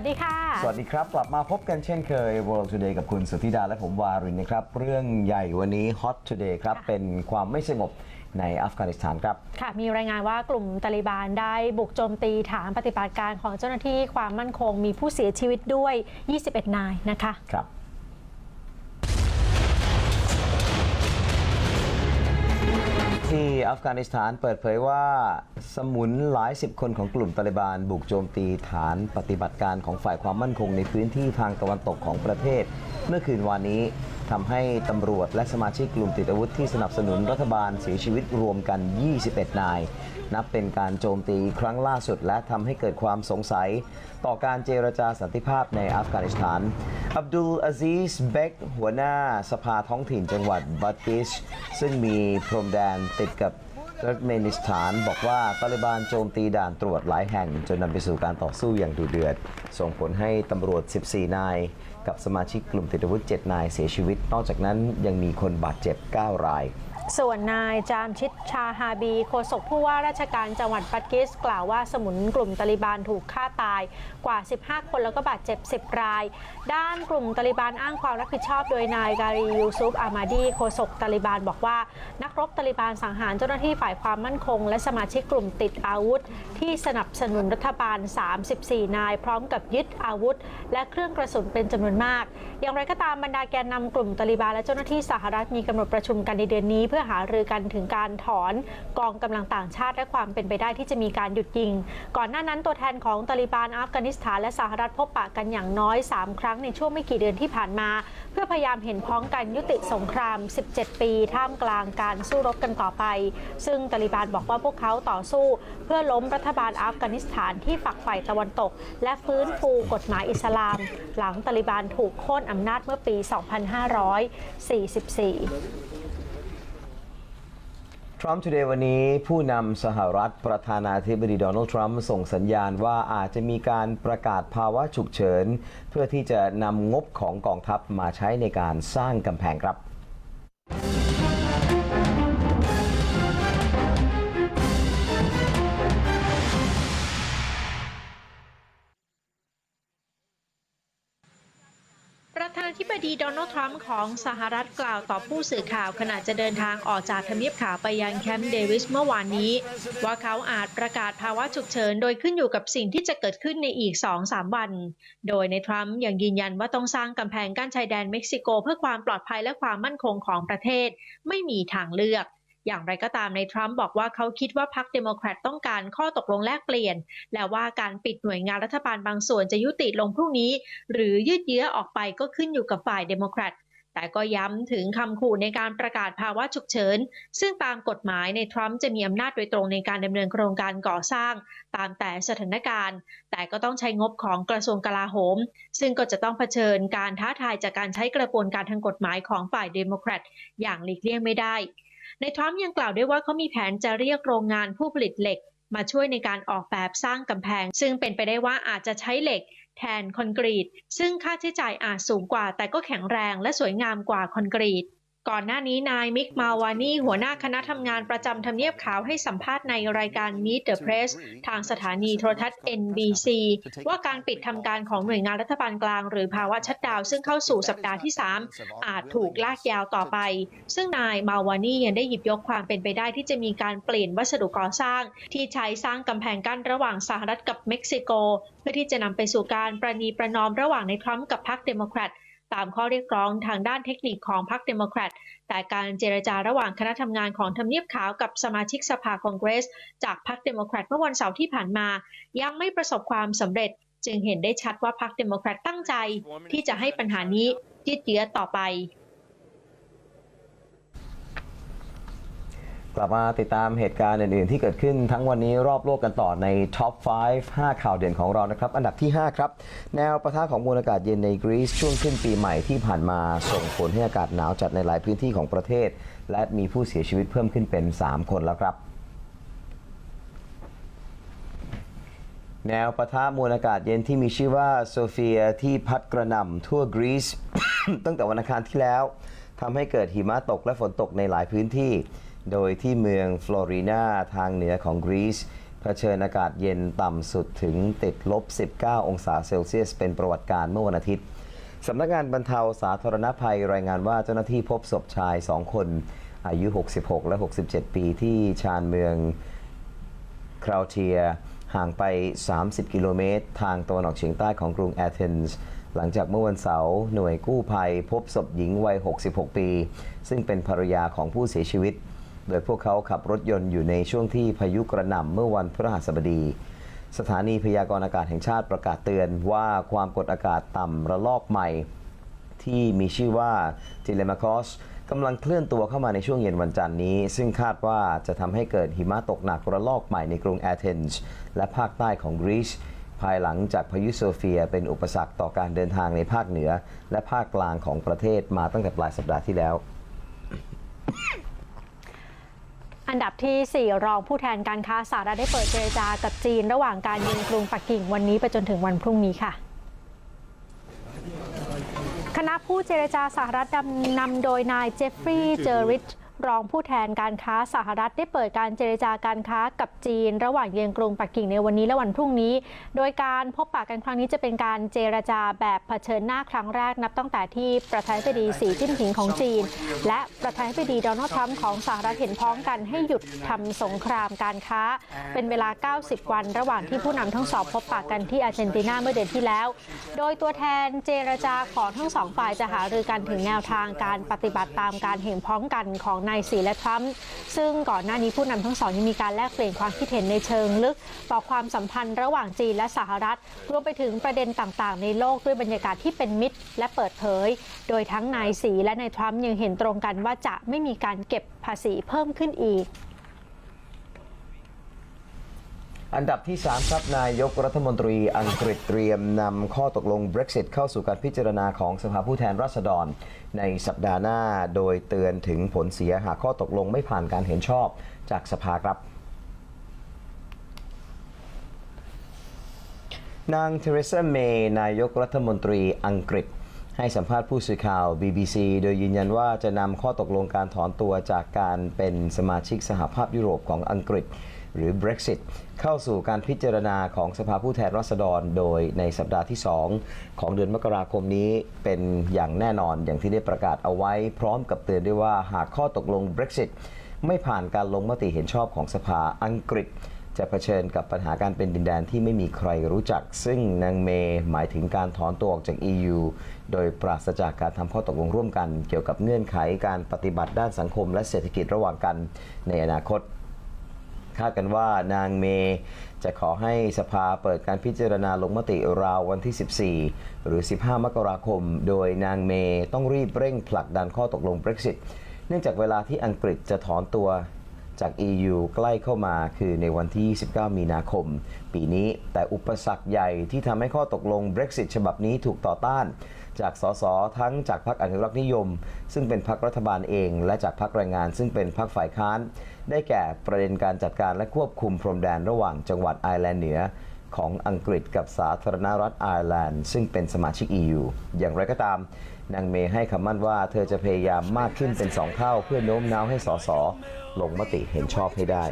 สวัสดีค่ะ สวัสดีครับ กลับมาพบกันเช่นเคย World Today กับคุณสุธิดาและผมวารินนะครับ เรื่องใหญ่วันนี้ Hot Today ครับค่ะเป็นความไม่สงบในอัฟกานิสถานครับ ค่ะ มีรายงานว่ากลุ่มตาลิบานได้บุกโจมตีฐานปฏิบัติการของเจ้าหน้าที่ความมั่นคงมีผู้เสียชีวิตด้วย 21 นายนะคะ ครับ ที่อัฟกานิสถานเปิดเผยว่าสมุนหลายสิบคนของกลุ่มตาลิบาน บุกโจมตีฐานปฏิบัติการของฝ่ายความมั่นคงในพื้นที่ทางตะวันตกของประเทศ เมื่อคืนวานนี้ทำให้ตำรวจและสมาชิกกลุ่มติดอาวุธที่สนับสนุนรัฐบาลเสียชีวิตรวมกัน 21 นาย นับเป็นการโจมตีครั้งล่าสุด และทำให้เกิดความสงสัย ต่อการเจรจาสันติภาพในอัฟกานิสถาน อับดุลอาซีสเบกหัวหน้าสภาท้องถิ่นจังหวัดบัตกิช ซึ่งมีพรมแดนติดกับรัฐเมนิสถานบอกว่าตาลิบานโจมตีด่านตรวจหลายแห่ง จนนำไปสู่การต่อสู้อย่างดุเดือด ส่งผลให้ตำรวจ 14 นาย กับสมาชิกกลุ่มติดอาวุธ 7 นายเสียชีวิต นอกจากนั้นยังมีคนบาดเจ็บ 9 ราย ส่วนนายจามชิดชาฮาบีโฆษกผู้ว่าราชการจังหวัดปัตกิสกล่าวว่าสมุนกลุ่มตาลิบานถูกฆ่าตายกว่า 15 คนแล้วก็บาดเจ็บ 10 ราย ด้านกลุ่มตาลิบานอ้างความรับผิดชอบโดยนายการียูซุฟอามาดีโฆษกตาลิบานบอกว่า นักรบตาลิบานสังหารเจ้าหน้าที่ฝ่ายความมั่นคง และสมาชิกกลุ่มติดอาวุธ ที่สนับสนุนรัฐบาล 34 นาย พร้อมกับยึดอาวุธ และเครื่องกระสุนเป็นจำนวนมาก อย่างไรก็ตามบรรดาแกนนำกลุ่มตาลิบานและเจ้าหน้าที่สหรัฐมีกำหนดประชุมกันในเดือนนี้เพื่อหารือกันถึงการถอนกองกำลังต่างชาติและความเป็นไปได้ที่จะมีการหยุดยิง ก่อนหน้านั้นตัวแทนของตาลิบานอัฟกานิสถานและสหรัฐพบปะกันอย่างน้อย 3 ครั้งในช่วงไม่กี่เดือนที่ผ่านมา เพื่อพยายามเห็นพ้องกันยุติสงคราม 17 ปี ท่ามกลางการสู้รบกันต่อไป ซึ่งตาลิบานบอกว่าพวกเขาต่อสู้ เพื่อล้มรัฐบาลอัฟกานิสถานที่ฝักใฝ่ตะวันตก และฟื้นฟูกฎหมายอิสลาม หลังตาลิบานถูกโค่นอำนาจเมื่อปี 2544 ทรัมป์ทูเดย์วันนี้ผู้นำสหรัฐประธานาธิบดีโดนัลด์ทรัมป์ส่งสัญญาณว่าอาจจะมีการประกาศภาวะฉุกเฉิน เพื่อที่จะนำงบของกองทัพมาใช้ในการสร้างกำแพงครับ บดีโดนัลด์ทรัมป์ของสหรัฐกล่าวต่อผู้สื่อข่าวขณะจะเดินทางออกจากทำเนียบขาวไปยังแคมป์เดวิสเมื่อวานนี้ ว่าเขาอาจประกาศภาวะฉุกเฉินโดยขึ้นอยู่กับสิ่งที่จะเกิดขึ้นในอีก 2-3 วัน โดยในทรัมป์ยังยืนยันว่าต้องสร้างกำแพงกั้นชายแดนเม็กซิโก เพื่อความปลอดภัยและความมั่นคงของประเทศ ไม่มีทางเลือก อย่างไรก็ตามในทรัมป์บอกว่าเขาคิดว่าพรรคเดโมแครตต้องการข้อตกลงแลกเปลี่ยน และว่าการปิดหน่วยงานรัฐบาลบางส่วนจะยุติลงพรุ่งนี้ หรือยืดเยื้อออกไปก็ขึ้นอยู่กับฝ่ายเดโมแครตแต่ก็ย้ำถึงคำขู่ในการประกาศภาวะฉุกเฉิน ซึ่งตามกฎหมายในทรัมป์จะมีอำนาจโดยตรงในการดำเนินโครงการก่อสร้าง ตามแต่สถานการณ์ แต่ก็ต้องใช้งบของกระทรวงกลาโหม ซึ่งก็จะต้องเผชิญการท้าทายจากการใช้กระบวนการทางกฎหมายของฝ่ายเดโมแครตอย่างหลีกเลี่ยงไม่ได้ ในทรัมป์ยังกล่าวด้วยว่าเขามีแผนจะเรียกโรงงานผู้ผลิตเหล็ก มาช่วยในการออกแบบสร้างกำแพง ซึ่งเป็นไปได้ว่าอาจจะใช้เหล็ก แทนคอนกรีต ซึ่งค่าใช้จ่ายอาจสูงกว่า แต่ก็แข็งแรงและสวยงามกว่าคอนกรีต ก่อนหน้านี้นายมิกมาวานีหัวหน้าคณะทำงานประจำทำเนียบขาวให้สัมภาษณ์ในรายการ Meet the Press ทางสถานีโทรทัศน์ NBC ว่าการปิดทำการของหน่วยงานรัฐบาลกลาง หรือภาวะชัดดาวซึ่งเข้าสู่สัปดาห์ที่ 3 อาจถูกลากยาวต่อไป ซึ่งนายมาวานียังได้หยิบยกความเป็นไปได้ที่จะมีการเปลี่ยนวัสดุก่อสร้าง ที่ใช้สร้างกำแพงกั้นระหว่างสหรัฐกับเม็กซิโก เพื่อที่จะนำไปสู่การประนีประนอมระหว่างในทรัมป์กับพรรคเดโมแครต ตามข้อเรียกร้องทางด้านเทคนิคของพรรคเดโมแครต แต่การเจรจาระหว่างคณะทำงานของทำเนียบขาวกับสมาชิกสภาคองเกรส จากพรรคเดโมแครตเมื่อวันเสาร์ที่ผ่านมา ยังไม่ประสบความสำเร็จ จึงเห็นได้ชัดว่าพรรคเดโมแครตตั้งใจ ที่จะให้ปัญหานี้ยืดเยื้อต่อไป กลับมาติดตามเหตุการณ์อื่น ๆ ที่เกิดขึ้นทั้งวันนี้รอบโลกกันต่อในท็อป 5 5 ข่าวเด่นของเรานะครับ อันดับที่ 5 ครับ แนวประทะของมวลอากาศเย็นในกรีซช่วงขึ้นปีใหม่ที่ผ่านมาส่งผลให้อากาศหนาวจัดในหลายพื้นที่ของประเทศ และมีผู้เสียชีวิตเพิ่มขึ้นเป็น 3 คนแล้วครับแนวปะทะมวลอากาศเย็นที่มีชื่อว่าโซเฟียที่พัดกระหน่ำทั่วกรีซตั้งแต่วันอังคารที่แล้วทำให้เกิดหิมะตกและฝนตกในหลายพื้นที่ โดยที่เมืองฟลอรินาทางเหนือของกรีซเผชิญอากาศเย็นต่ำสุดถึงติดลบ 19 องศาเซลเซียส เป็นประวัติการณ์เมื่อวันอาทิตย์สำนักงานบรรเทาสาธารณภัยรายงานว่าเจ้าหน้าที่พบศพชาย 2 คน อายุ 66 และ 67 ปีที่ชานเมืองคราวเทีย ห่างไป 30 กิโลเมตร ทางตะวันออกเฉียงใต้ของกรุงแอเธนส์หลังจากเมื่อวันเสาร์หน่วยกู้ภัย พบศพหญิงวัย 66 ปี ซึ่งเป็นภรรยาของผู้เสียชีวิต โดยพวกเขาขับรถยนต์อยู่ในช่วงที่พายุกระหน่ำเมื่อวันพฤหัสบดี สถานีพยากรณ์อากาศแห่งชาติประกาศเตือนว่าความกดอากาศต่ำระลอกใหม่ ที่มีชื่อว่าจิเลมาคอสกำลังเคลื่อนตัวเข้ามาในช่วงเย็นวันจันทร์นี้ ซึ่งคาดว่าจะทำให้เกิดหิมะตกหนักระลอกใหม่ในกรุงแอเธนส์และภาคใต้ของกรีซภายหลังจากพายุโซเฟียเป็นอุปสรรคต่อการเดินทางในภาคเหนือ และภาคกลางของประเทศมาตั้งแต่ปลายสัปดาห์ที่แล้ว อันดับที่ 4 รองผู้แทนการค้าสหรัฐได้เปิดเจรจากับจีน ระหว่างการยิงกรุงปักกิ่งวันนี้ไปจนถึงวันพรุ่งนี้ค่ะคณะผู้เจรจาสหรัฐนำโดยนายเจฟฟรีย์เจอริช รองผู้แทนการค้าสหรัฐได้เปิดการเจรจาการค้ากับจีน ระหว่างเยือนกรุงปักกิ่งในวันนี้และวันพรุ่งนี้ โดยการพบปะกันครั้งนี้จะเป็นการเจรจาแบบเผชิญหน้าครั้งแรกนับตั้งแต่ที่ประธานาธิบดีสีจิ้นผิงของจีน และประธานาธิบดีโดนัลด์ทรัมป์ของสหรัฐเห็นพ้องกันให้หยุดทำสงครามการค้า เป็นเวลา 90 วัน ระหว่างที่ผู้นำทั้งสองพบปะกันที่อาร์เจนตินาเมื่อเดือนที่แล้ว โดยตัวแทนเจรจาของทั้งสองฝ่ายจะหารือกันถึงแนวทางการปฏิบัติตามการเห็นพ้องกันของนายสีและทรัมป์ซึ่งก่อนหน้านี้ผู้นำทั้งสองยังมีการแลกเปลี่ยนความคิดเห็นในเชิงลึก ต่อความสัมพันธ์ระหว่างจีนและสหรัฐ รวมไปถึงประเด็นต่างๆ ในโลกด้วยบรรยากาศที่เป็นมิตร และเปิดเผย โดยทั้งนายสีและนายทรัมป์ยังเห็นตรงกันว่าจะไม่มีการเก็บภาษีเพิ่มขึ้นอีก อันดับที่ 3 ครับนายกรัฐมนตรีอังกฤษเตรียมนำข้อตกลง Brexit เข้าสู่การพิจารณาของสภาผู้แทนราษฎร ในสัปดาห์หน้าโดยเตือนถึงผลเสียหากข้อตกลงไม่ผ่านการเห็นชอบจากสภาครับนางเทเรซาเมย์นายกรัฐมนตรีอังกฤษ ให้สัมภาษณ์ผู้สื่อข่าว BBC โดยยืนยันว่าจะนำข้อตกลงการถอนตัวจากการเป็นสมาชิกสหภาพยุโรปของอังกฤษ หรือ Brexit เข้าสู่การพิจารณาของสภาผู้แทนราษฎร โดยในสัปดาห์ที่ 2 ของเดือนมกราคมนี้เป็นอย่างแน่นอนอย่างที่ได้ประกาศเอาไว้ พร้อมกับเตือนด้วยว่าหากข้อตกลง Brexit ไม่ผ่านการลงมติเห็นชอบของสภาอังกฤษจะเผชิญกับปัญหาการเป็นดินแดนที่ไม่มีใครรู้จัก ซึ่งนางเมย์หมายถึงการถอนตัวออกจาก EU โดยปราศจากการทำข้อตกลงร่วมกัน เกี่ยวกับเงื่อนไขการปฏิบัติด้านสังคมและเศรษฐกิจระหว่างกันในอนาคต คาดกันว่านางเมย์จะขอให้สภาเปิดการพิจารณาลงมติราววันที่ 14 หรือ 15 มกราคม โดยนางเมย์ต้องรีบเร่งผลักดันข้อตกลง Brexit เนื่องจากเวลาที่อังกฤษจะถอนตัวจาก EU ใกล้เข้ามาคือในวันที่ 29 มีนาคม ปีนี้แต่อุปสรรคใหญ่ที่ทำให้ข้อตกลง Brexit ฉบับนี้ถูกต่อต้าน จากสสทั้งจากพรรคอนุรักษ์นิยม ซึ่งเป็นพรรครัฐบาลเอง และจากพรรคแรงงาน ซึ่งเป็นพรรคฝ่ายค้าน ได้แก่ประเด็นการจัดการและควบคุมพรมแดนระหว่างจังหวัดไอร์แลนด์เหนือของอังกฤษกับสาธารณรัฐไอร์แลนด์ ซึ่งเป็นสมาชิก EU อย่างไรก็ตาม นางเมย์ให้คำมั่นว่าเธอจะพยายามมากขึ้นเป็น2เท่า เพื่อโน้มน้าวให้สสลงมติเห็นชอบให้ได้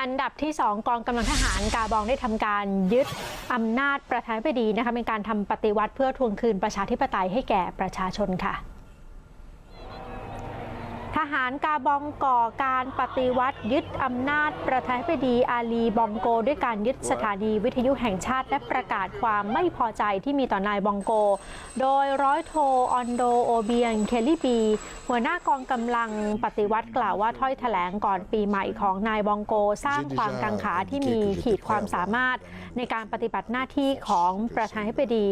อันดับที่ 2 กองกำลังทหารกาบองได้ทำการยึดอำนาจประธานาธิบดีนะคะเป็นการทำปฏิวัติเพื่อทวงคืนประชาธิปไตยให้แก่ประชาชนค่ะ หารกาบองก่อการปฏิวัติยึดอำนาจประธานาธิบดีอาลีบองโก ด้วยการยึดสถานีวิทยุแห่งชาติ และประกาศความไม่พอใจที่มีต่อนายบองโก โดยร้อยโทออนโดโอเบียงเคลลี่บีหัวหน้ากองกำลังปฏิวัติกล่าวว่าถ้อยแถลงก่อนปีใหม่ของนายบองโก สร้างความกังขาที่มีขีดความสามารถในการปฏิบัติหน้าที่ของประธานาธิบดี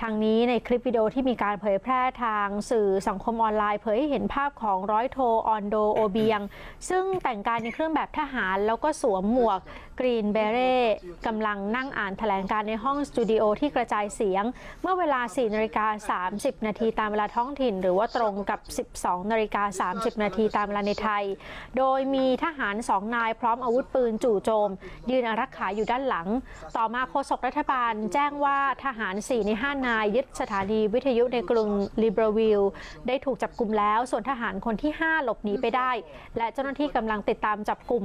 ทางนี้ในคลิปวิดีโอที่มีการเผยแพร่ทางสื่อสังคมออนไลน์เผยให้เห็นภาพของร้อยโทออนโดโอเบียง ซึ่งแต่งกายในเครื่องแบบทหาร แล้วก็สวมหมวกกรีนเบเร่กำลังนั่งอ่านแถลงการในห้องสตูดิโอที่กระจายเสียง เมื่อเวลา 4นาฬิกา30 นาทีตามเวลาท้องถิ่น หรือว่าตรงกับ 12นาฬิกา30 นาทีตามเวลาในไทย โดยมีทหารสองนายพร้อมอาวุธปืนจู่โจม ยืนอารักขาอยู่ด้านหลัง ต่อมาโฆษกรัฐบาลแจ้งว่าทหาร 4 ใน 5นนายยึดสถานีวิทยุในกรุงลิเบรวิลได้ถูกจับกลุ่มแล้ว ส่วนทหารคนที่ 5 หลบหนีไปได้ และเจ้าหน้าที่กำลังติดตามจับกลุ่ม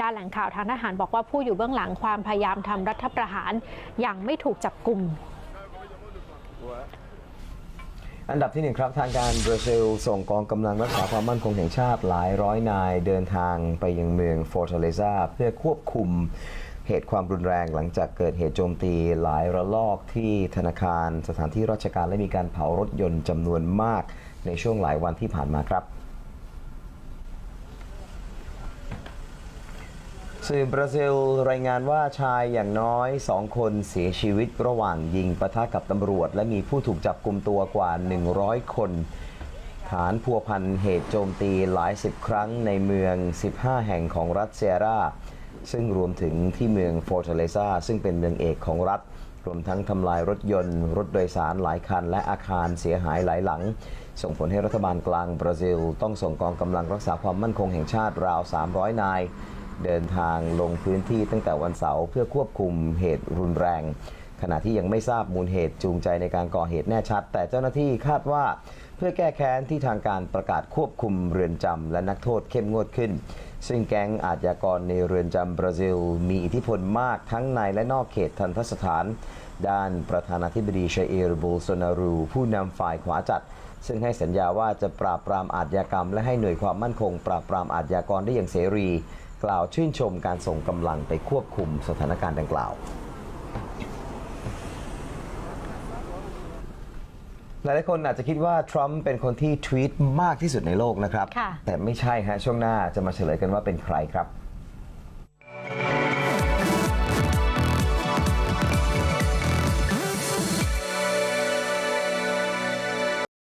ด้านแหล่งข่าวทางทหารบอกว่าผู้อยู่เบื้องหลังความพยายามทำรัฐประหารยังไม่ถูกจับกลุ่มอันดับที่หนึ่งครับทางการบราซิล ส่งกองกำลังรักษาความมั่นคงแห่งชาติหลายร้อยนายเดินทางไปยังเมืองฟอร์ a เลซาเพื่อควบคุม เหตุความรุนแรงหลังจากเกิดเหตุโจมตีหลายระลอกที่ธนาคารสถานที่ราชการและมีการเผารถยนต์จำนวนมากในช่วงหลายวันที่ผ่านมาครับสื่อบราซิลรายงานว่าชายอย่างน้อย 2 คนเสียชีวิตระหว่างยิงปะทะกับตำรวจ และมีผู้ถูกจับกลุ่มตัวกว่า 100 คน ฐานพัวพันเหตุโจมตีหลายสิบครั้งในเมือง 15 แห่งของรัฐเซียรา ซึ่งรวมถึงที่เมืองฟอร์ a เลซาซึ่งเป็นเมืองเอกของรัฐ รวมทั้งทำลายรถยนต์ รถโดยสารหลายคัน และอาคารเสียหายหลายหลัง ส่งผลให้รัฐบาลกลางบราซิล ต้องส่งกองกำลังรักษาความมั่นคงแห่งชาติราว 300 นาย เดินทางลงพื้นที่ตั้งแต่วันเสาร์เพื่อควบคุมเหตุรุนแรง ขณะที่ยังไม่ทราบมูลเหตุจูงใจในการก่อเหตุแน่ชัด แต่เจ้าหน้าที่คาดว่าเพื่อแก้แค้นที่ทางการประกาศควบคุมเรือนจำและนักโทษเข้มงวดขึ้น ซึ่งแก๊งอาชญากรในเรือนจำบราซิล มีอิทธิพลมากทั้งในและนอกเขตทันทสถาน ด้านประธานาธิบดีเชเอร์บูลโซนารู ผู้นำฝ่ายขวาจัด ซึ่งให้สัญญาว่าจะปราบปรามอาชญากรรม และให้หน่วยความมั่นคง ปราบปรามอาชญากรได้อย่างเสรี กล่าวชื่นชมการส่งกำลังไปควบคุมสถานการณ์ดังกล่าว หลายๆคนอาจจะคิดว่าทรัมป์เป็นคนที่ทวีตมากที่สุดในโลกนะครับค่ะแต่ไม่ใช่ฮะช่วงหน้าจะมาเฉลยกันว่าเป็นใครครับ